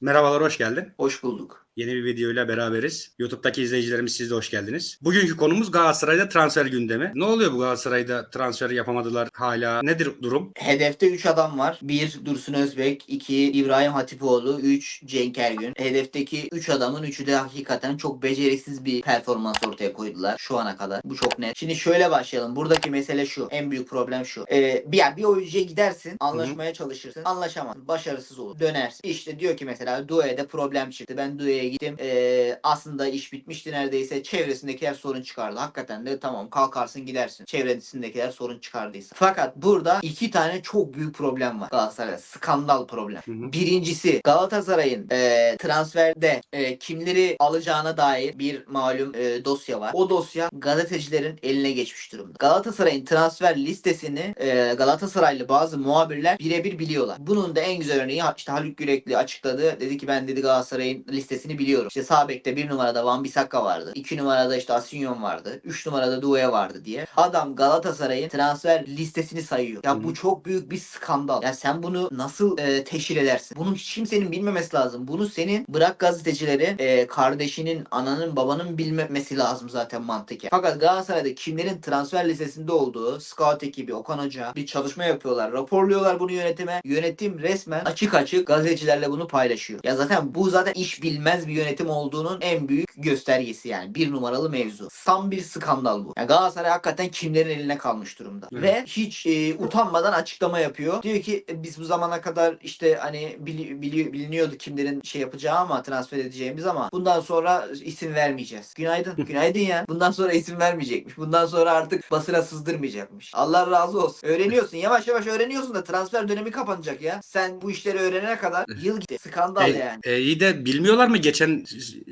Merhabalar, hoş geldin. Hoş bulduk. Yeni bir videoyla beraberiz. YouTube'daki izleyicilerimiz siz de hoş geldiniz. Bugünkü konumuz Galatasaray'da transfer gündemi. Ne oluyor bu Galatasaray'da transfer yapamadılar hala? Nedir durum? Hedefte 3 adam var. 1 Dursun Özbek, 2 İbrahim Hatipoğlu, 3 Cenk Ergün. Hedefteki 3 adamın 3'ü de hakikaten çok beceriksiz bir performans ortaya koydular şu ana kadar. Bu çok net. Şimdi şöyle başlayalım. Buradaki mesele şu. En büyük problem şu. Ee, bir, yani bir oyuncuya gidersin, anlaşmaya çalışırsın. Anlaşamazsın. Başarısız olur. Dönersin. İşte diyor ki mesela Due'de problem çıktı. Ben Due'ye gittim. Ee, aslında iş bitmişti neredeyse. Çevresindekiler sorun çıkardı. Hakikaten de tamam kalkarsın gidersin. Çevresindekiler sorun çıkardıysa. Fakat burada iki tane çok büyük problem var Galatasaray'da. Skandal problem. Hı hı. Birincisi Galatasaray'ın e, transferde e, kimleri alacağına dair bir malum e, dosya var. O dosya gazetecilerin eline geçmiş durumda. Galatasaray'ın transfer listesini e, Galatasaraylı bazı muhabirler birebir biliyorlar. Bunun da en güzel örneği işte Haluk Yürekli açıkladı. Dedi ki ben dedi Galatasaray'ın listesini biliyorum. İşte sağ bekte bir numarada Van Bissaka vardı. iki numarada işte Asinyon vardı. Üç numarada Due vardı diye. Adam Galatasaray'ın transfer listesini sayıyor. Ya Hı bu çok büyük bir skandal. Ya sen bunu nasıl e, teşhir edersin? Bunu hiç kimsenin bilmemesi lazım. Bunu senin bırak gazetecileri e, kardeşinin, ananın, babanın bilmemesi lazım zaten mantıken. Fakat Galatasaray'da kimlerin transfer listesinde olduğu scout ekibi, Okan Hoca bir çalışma yapıyorlar. Raporluyorlar bunu yönetime. Yönetim resmen açık açık gazetecilerle bunu paylaşıyor. Ya zaten bu zaten iş bilmez bir yönetim olduğunun en büyük göstergesi yani. Bir numaralı mevzu. Tam bir skandal bu. Yani Galatasaray hakikaten kimlerin eline kalmış durumda. Evet. Ve hiç e, utanmadan açıklama yapıyor. Diyor ki e, biz bu zamana kadar işte hani bili, bili- biliniyordu kimlerin şey yapacağı ama transfer edeceğimiz ama bundan sonra isim vermeyeceğiz. Günaydın. Günaydın ya. Bundan sonra isim vermeyecekmiş. Bundan sonra artık basına sızdırmayacakmış. Allah razı olsun. Öğreniyorsun. Yavaş yavaş öğreniyorsun da transfer dönemi kapanacak ya. Sen bu işleri öğrenene kadar yıl gitti. Skandal E, yani. e, iyi de bilmiyorlar mı geçen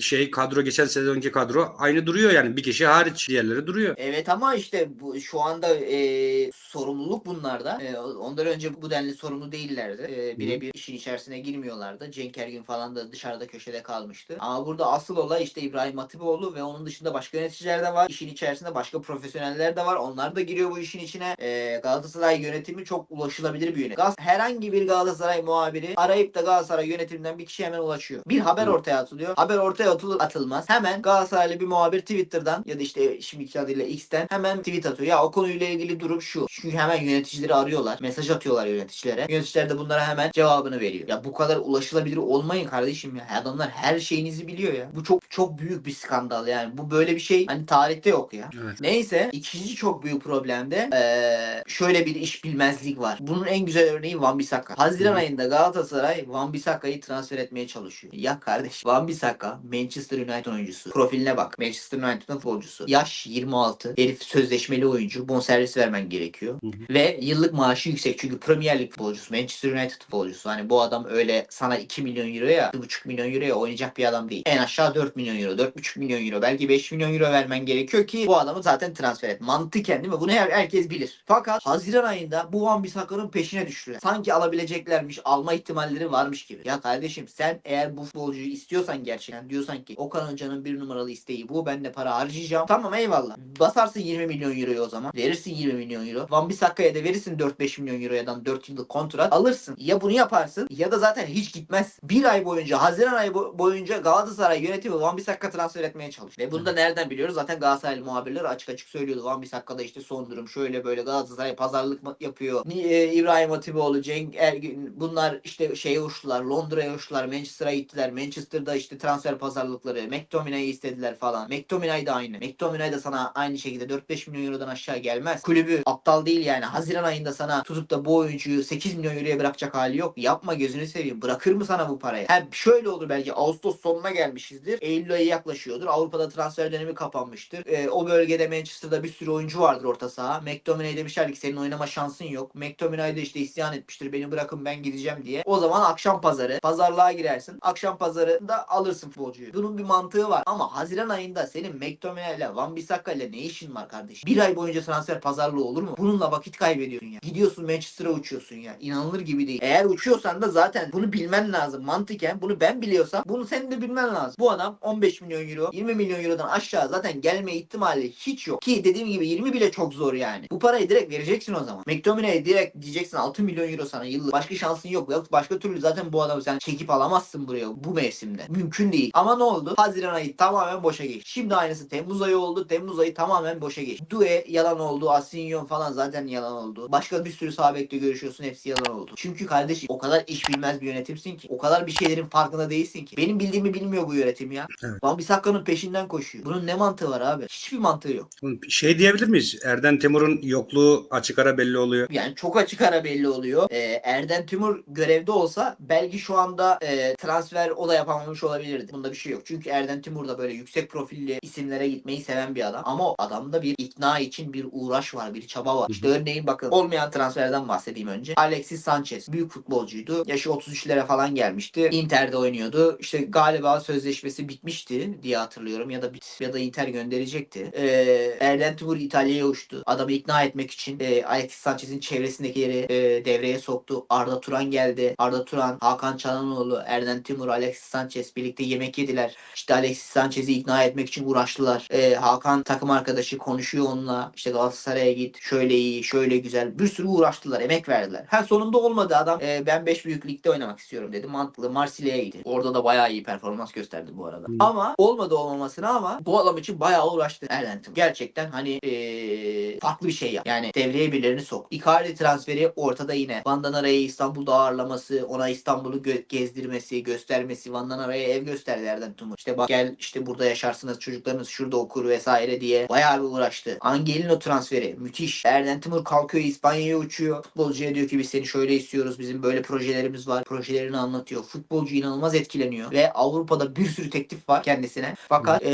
şey kadro, geçen sezonki kadro aynı duruyor yani. Bir kişi hariç diğerleri duruyor. Evet ama işte bu şu anda e, sorumluluk bunlarda. E, ondan önce bu denli sorumlu değillerdi. E, birebir işin içerisine girmiyorlardı. Cenk Ergün falan da dışarıda köşede kalmıştı. Ama burada asıl olay işte İbrahim Hatipoğlu ve onun dışında başka yöneticiler de var. İşin içerisinde başka profesyoneller de var. Onlar da giriyor bu işin içine. E, Galatasaray yönetimi çok ulaşılabilir bir yönetim. Herhangi bir Galatasaray muhabiri arayıp da Galatasaray yönetiminden bir kişiye hemen ulaşıyor. Bir haber ortaya atılıyor. Haber ortaya atılır atılmaz. Hemen Galatasaraylı bir muhabir Twitter'dan ya da işte şimdiki adıyla X'ten hemen tweet atıyor. Ya o konuyla ilgili durum şu. Çünkü hemen yöneticileri arıyorlar. Mesaj atıyorlar yöneticilere. Yöneticiler de bunlara hemen cevabını veriyor. Ya bu kadar ulaşılabilir olmayın kardeşim ya. Adamlar her şeyinizi biliyor ya. Bu çok çok büyük bir skandal yani. Bu böyle bir şey hani tarihte yok ya. Evet. Neyse ikinci çok büyük problemde eee, şöyle bir iş bilmezlik var. Bunun en güzel örneği Van Bissaka. Haziran Hı. ayında Galatasaray Van Bissaka'yı transfer etmeye çalışıyor. Ya kardeş Van Bissaka Manchester United oyuncusu. Profiline bak. Manchester United'ın futbolcusu. Yaş 26. Herif sözleşmeli oyuncu. Bonservis vermen gerekiyor. Hı hı. Ve yıllık maaşı yüksek. Çünkü Premier Lig futbolcusu. Manchester United futbolcusu. Hani bu adam öyle sana 2 milyon euroya 1,5 milyon euroya oynayacak bir adam değil. En aşağı 4 milyon euro. 4,5 milyon euro. Belki 5 milyon euro vermen gerekiyor ki bu adamı zaten transfer et. Mantıken değil mi? Bunu her, herkes bilir. Fakat Haziran ayında bu Van Bissaka'nın peşine düştüler. Sanki alabileceklermiş. Alma ihtimalleri varmış gibi. Ya kardeşim sen eğer bu futbolcuyu istiyorsan gerçekten diyorsan ki Okan Hoca'nın bir numaralı isteği bu. Ben de para harcayacağım. Tamam eyvallah. Basarsın 20 milyon euroyu o zaman. Verirsin 20 milyon euro. Van Bissaka'ya da verirsin 4-5 milyon eurodan 4 yıllık kontrat alırsın. Ya bunu yaparsın ya da zaten hiç gitmez. Bir ay boyunca Haziran ayı bo- boyunca Galatasaray yönetimi Van Bissaka transfer etmeye çalıştı. Ve bunu da nereden biliyoruz? Zaten Galatasaraylı muhabirler açık açık söylüyordu. Van Bissaka'da işte son durum şöyle böyle Galatasaray pazarlık yapıyor. E, İbrahim Hatipoğlu, Cenk Ergün bunlar işte şeye uçtular. Londra'ya uçtular. Manchester'a gittiler. Manchester'da işte transfer pazarlıkları. McTominay'ı istediler falan. McTominay da aynı. McTominay da sana aynı şekilde 4-5 milyon eurodan aşağı gelmez. Kulübü aptal değil yani. Haziran ayında sana tutup da bu oyuncuyu 8 milyon euroya bırakacak hali yok. Yapma gözünü seveyim. Bırakır mı sana bu parayı? Ha, şöyle olur belki Ağustos sonuna gelmişizdir. Eylül ayı yaklaşıyordur. Avrupa'da transfer dönemi kapanmıştır. Ee, o bölgede Manchester'da bir sürü oyuncu vardır orta saha. McTominay demişler ki senin oynama şansın yok. McTominay da işte isyan etmiştir. Beni bırakın ben gideceğim diye. O zaman akşam pazarı. Pazarlığa girersin. Akşam pazarında alırsın futbolcuyu. Bunun bir mantığı var. Ama Haziran ayında senin McTominay ile Van Bissaka ile ne işin var kardeşim? Bir ay boyunca transfer pazarlığı olur mu? Bununla vakit kaybediyorsun ya. Gidiyorsun Manchester'a uçuyorsun ya. İnanılır gibi değil. Eğer uçuyorsan da zaten bunu bilmen lazım. Mantıken bunu ben biliyorsam bunu senin de bilmen lazım. Bu adam 15 milyon euro 20 milyon eurodan aşağı zaten gelme ihtimali hiç yok. Ki dediğim gibi 20 bile çok zor yani. Bu parayı direkt vereceksin o zaman. McTominay'e direkt diyeceksin 6 milyon euro sana yıllık. Başka şansın. Yok başka türlü zaten bu adamı sen çekip alamazsın buraya bu mevsimde. Mümkün değil. Ama ne oldu? Haziran ayı tamamen boşa geçti. Şimdi aynısı Temmuz ayı oldu. Temmuz ayı tamamen boşa geçti. Due yalan oldu. Asinyon falan zaten yalan oldu. Başka bir sürü sağ bekle görüşüyorsun. Hepsi yalan oldu. Çünkü kardeşim o kadar iş bilmez bir yönetimsin ki. O kadar bir şeylerin farkında değilsin ki. Benim bildiğimi bilmiyor bu yönetim ya. Evet. Van Bissaka'nın peşinden koşuyor. Bunun ne mantığı var abi? Hiçbir mantığı yok. Şey diyebilir miyiz? Erden Timur'un yokluğu açık ara belli oluyor. Yani çok açık ara belli oluyor. Ee, Erden Timur görevde olsa belki şu anda e, transfer o da yapamamış olabilirdi. Bunda bir şey yok. Çünkü Erden Timur da böyle yüksek profilli isimlere gitmeyi seven bir adam. Ama o adamda bir ikna için bir uğraş var, bir çaba var. İşte örneğin bakın olmayan transferden bahsedeyim önce. Alexis Sanchez büyük futbolcuydu. Yaşı 33'lere falan gelmişti. Inter'de oynuyordu. İşte galiba sözleşmesi bitmişti diye hatırlıyorum ya da bit ya da Inter gönderecekti. Ee, Erden Timur İtalya'ya uçtu. Adamı ikna etmek için e, Alexis Sanchez'in çevresindekileri e, devreye soktu. Arda Turan geldi. Arda Turan, Hakan Çalhanoğlu, Erden Timur, Alexis Sanchez birlikte yemek yediler. İşte Alexis Sanchez'i ikna etmek için uğraştılar. E, Hakan takım arkadaşı konuşuyor onunla. İşte Galatasaray'a git. Şöyle iyi, şöyle güzel. Bir sürü uğraştılar. Emek verdiler. Ha sonunda olmadı adam. e, ben 5 büyük ligde oynamak istiyorum dedi. Mantıklı. Marsilya'ya gitti. Orada da bayağı iyi performans gösterdi bu arada. Hı. Ama olmadı olmamasına ama bu adam için bayağı uğraştı Erden Timur. Gerçekten hani e, farklı bir şey yap. Yani devreye birilerini sok. Icardi transferi ortada yine. Van Danara'yı İstanbul'da ağırlaması, ona İstanbul'u gö- gezdirmesi, göstermesi. Van Danara'ya ev gösterdi Erden Timur. İşte bak gel işte burada yaşarsınız çocuklarınız şurada okur vesaire diye bayağı bir uğraştı. Angelino transferi müthiş. Erden Timur kalkıyor İspanya'ya uçuyor. Futbolcuya diyor ki biz seni şöyle istiyoruz. Bizim böyle projelerimiz var. Projelerini anlatıyor. Futbolcu inanılmaz etkileniyor. Ve Avrupa'da bir sürü teklif var kendisine. Fakat e,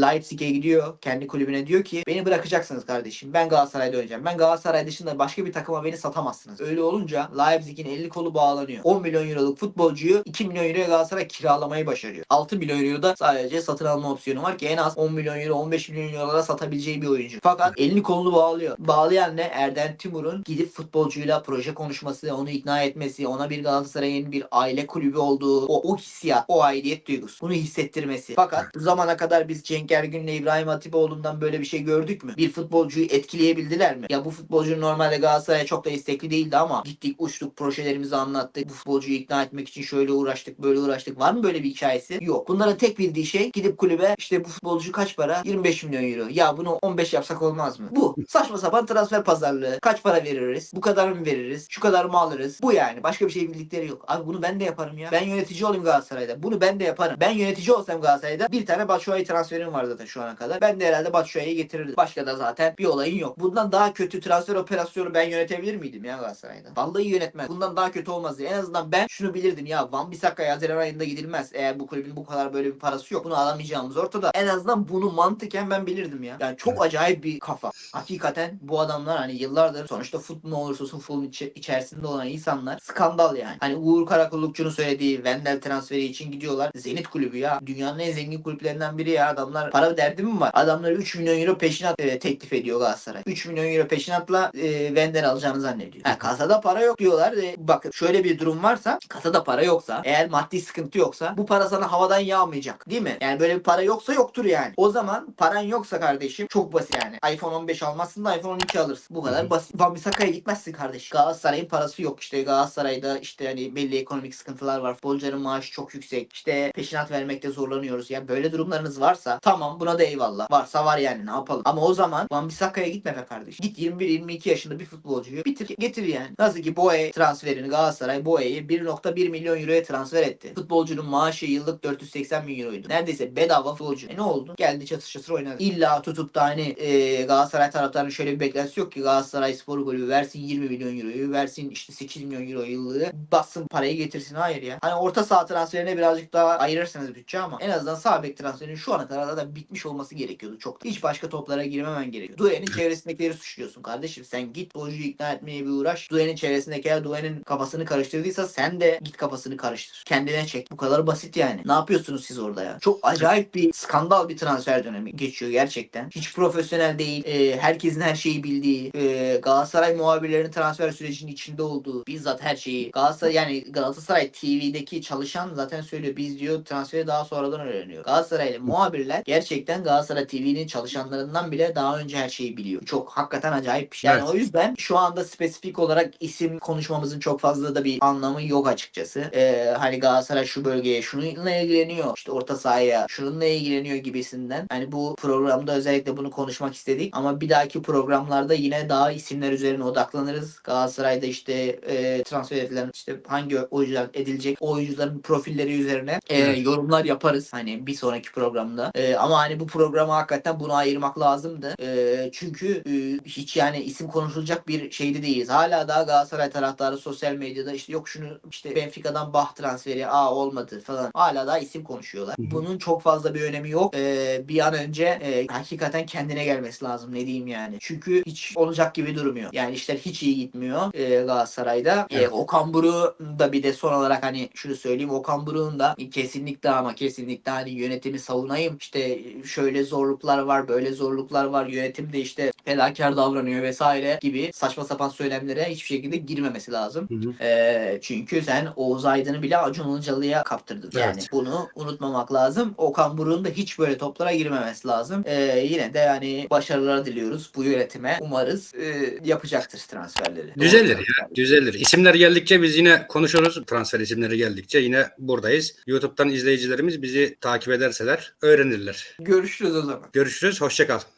Leipzig'e gidiyor. Kendi kulübüne diyor ki beni bırakacaksınız kardeşim. Ben Galatasaray'da oynayacağım. Ben Galatasaray dışında başka bir takıma beni satamazsınız. Öyle olunca Leipzig'in eli kolu bağlanıyor. 10 milyon euroluk futbolcuyu 2 milyon euroya Galatasaray kiralamayı başarıyor. 6 milyon euro da sadece satın alma opsiyonu var ki en az 10 milyon euro 15 milyon eurolara satabileceği bir oyuncu. Fakat elini kolunu bağlıyor. Bağlayan ne? Erden Timur'un gidip futbolcuyla proje konuşması, onu ikna etmesi, ona bir Galatasaray'ın bir aile kulübü olduğu, o, o hissiyat, o aidiyet duygusu. Bunu hissettirmesi. Fakat bu zamana kadar biz Cenk Ergün'le İbrahim Hatipoğlu'ndan böyle bir şey gördük mü? Bir futbolcuyu etkileyebildiler mi? Ya bu futbolcu normalde Galatasaray'a çok da istekli değildi ama gittik uçtuk projelerimizi anlattık. Bu futbolcuyu ikna etmek için şöyle uğraştık böyle uğraştık. Var mı böyle bir hikayesi? Yok. Bunların tek bildiği şey gidip kulübe işte bu futbolcu kaç para? 25 milyon euro. Ya bunu 15 yapsak olmaz mı? Bu. Saçma sapan transfer pazarlığı. Kaç para veririz? Bu kadar mı veririz? Şu kadar mı alırız? Bu yani. Başka bir şey bildikleri yok. Abi bunu ben de yaparım ya. Ben yönetici olayım Galatasaray'da. Bunu ben de yaparım. Ben yönetici olsam Galatasaray'da bir tane Batshuayi transferim var zaten şu ana kadar. Ben de herhalde Batshuayi'yi getirirdim. Başka da zaten bir olayın yok. Bundan daha kötü transfer operasyonu ben yönetebilir miydim ya Galatasaray'da? Vallahi yönetmez. Bundan daha kötü olmazdı. En azından ben şunu bilirdim ya Van Bissaka'ya Haziran ayında gidilmez. Eğer bu kulübün bu kadar böyle bir parası yok. Bunu alamayacağımız ortada. En azından bunu mantıken ben bilirdim ya. Yani çok acayip bir kafa. Hakikaten bu adamlar hani yıllardır sonuçta futbol ne olursa olsun futbolun içi- içerisinde olan insanlar skandal yani. Hani Uğur Karakullukçu'nun söylediği Wendel transferi için gidiyorlar. Zenit kulübü ya. Dünyanın en zengin kulüplerinden biri ya. Adamlar para derdi mi var? Adamlar 3 milyon euro peşinat e, teklif ediyor Galatasaray. 3 milyon euro peşinatla e, Wendel alacağını zannediyor. Ha, kasada para yok diyorlar. E, bakın şöyle bir durum varsa kasada para yoksa eğer maddi sıkıntı yoksa bu para sana havadan yağmayacak. Değil mi? Yani böyle bir para yoksa yoktur yani. O zaman paran yoksa kardeşim çok basit yani. iPhone 15 almazsın da iPhone 12 alırsın. Bu kadar basit. Van Bissaka'ya gitmezsin kardeşim. Galatasaray'ın parası yok. İşte Galatasaray'da işte hani belli ekonomik sıkıntılar var. Futbolcuların maaşı çok yüksek. İşte peşinat vermekte zorlanıyoruz. Ya böyle durumlarınız varsa tamam buna da eyvallah. Varsa var yani ne yapalım. Ama o zaman Van Bissaka'ya gitme be kardeşim. Git 21-22 yaşında bir futbolcuyu bitir getir yani. Nasıl ki Boye transferini Galatasaray Boye'yi 1.1 milyon euroya transfer etti. Futbolcunun maaşı yıllık 480 milyon euroydu. Neredeyse bedava futbolcu. E ne oldu? Geldi çatır çatır oynadı. İlla tutup da hani e, Galatasaray taraftarının şöyle bir beklentisi yok ki Galatasaray Spor Kulübü versin 20 milyon euroyu versin işte 8 milyon euro yıllığı bassın parayı getirsin. Hayır ya. Hani orta saha transferine birazcık daha ayırırsınız bütçe ama en azından sağ bek transferinin şu ana kadar zaten bitmiş olması gerekiyordu çok. Hiç başka toplara girmemen gerekiyor. Due'nin çevresindekileri suçluyorsun kardeşim. Sen git oyuncuyu ikna etmeye bir uğraş. Due'nin çevresindekiler Due'nin kafasını karıştırdıysa sen de git kafasını karıştır. Kendine çek. Bu kadar basit basit yani. Ne yapıyorsunuz siz orada ya? Çok acayip bir skandal bir transfer dönemi geçiyor gerçekten. Hiç profesyonel değil. Ee, herkesin her şeyi bildiği. ee, Galatasaray muhabirlerinin transfer sürecinin içinde olduğu. Bizzat her şeyi. Galatasaray yani Galatasaray TV'deki çalışan zaten söylüyor. Biz diyor transferi daha sonradan öğreniyor. Galatasaraylı muhabirler gerçekten Galatasaray TV'nin çalışanlarından bile daha önce her şeyi biliyor. Çok hakikaten acayip bir şey. Yani Evet. o yüzden şu anda spesifik olarak isim konuşmamızın çok fazla da bir anlamı yok açıkçası. Ee, hani Galatasaray şu bölgeye şununla ilgileniyor. işte orta sahaya şununla ilgileniyor gibisinden. Hani bu programda özellikle bunu konuşmak istedik. Ama bir dahaki programlarda yine daha isimler üzerine odaklanırız. Galatasaray'da işte e, transfer edilen işte hangi oyuncular edilecek o oyuncuların profilleri üzerine e, Evet. yorumlar yaparız. Hani bir sonraki programda. E, ama hani bu programa hakikaten bunu ayırmak lazımdı. E, çünkü e, hiç yani isim konuşulacak bir şeyde değiliz. Hala daha Galatasaray taraftarı sosyal medyada işte yok şunu işte Benfica'dan Bah transferi aa olmadı falan. Hala daha isim konuşuyorlar. Bunun çok fazla bir önemi yok. E, bir an önce e, hakikaten kendine gelmesi lazım ne diyeyim yani. Çünkü hiç olacak gibi durmuyor. Yani işler hiç iyi gitmiyor e, Galatasaray'da. E, Evet. Okan Buruk'un da bir de son olarak hani şunu söyleyeyim Okan Buruk'un da kesinlikle ama kesinlikle hani yönetimi savunayım. İşte şöyle zorluklar var, böyle zorluklar var. Yönetim de işte fedakar davranıyor vesaire gibi saçma sapan söylemlere hiçbir şekilde girmemesi lazım. Hı hı. Ee, çünkü sen Oğuz Aydın'ı bile Acun Ilıcalı'ya kaptırdın. Yani Evet. bunu unutmamak lazım. Okan Buruk'un da hiç böyle toplara girmemesi lazım. Ee, yine de yani başarılar diliyoruz bu yönetime. Umarız e, yapacaktır transferleri. Düzelir Doğru ya, düzelir. İsimler geldikçe biz yine konuşuruz. Transfer isimleri geldikçe yine buradayız. YouTube'dan izleyicilerimiz bizi takip ederseler öğrenirler. Görüşürüz o zaman. Görüşürüz, hoşça kal.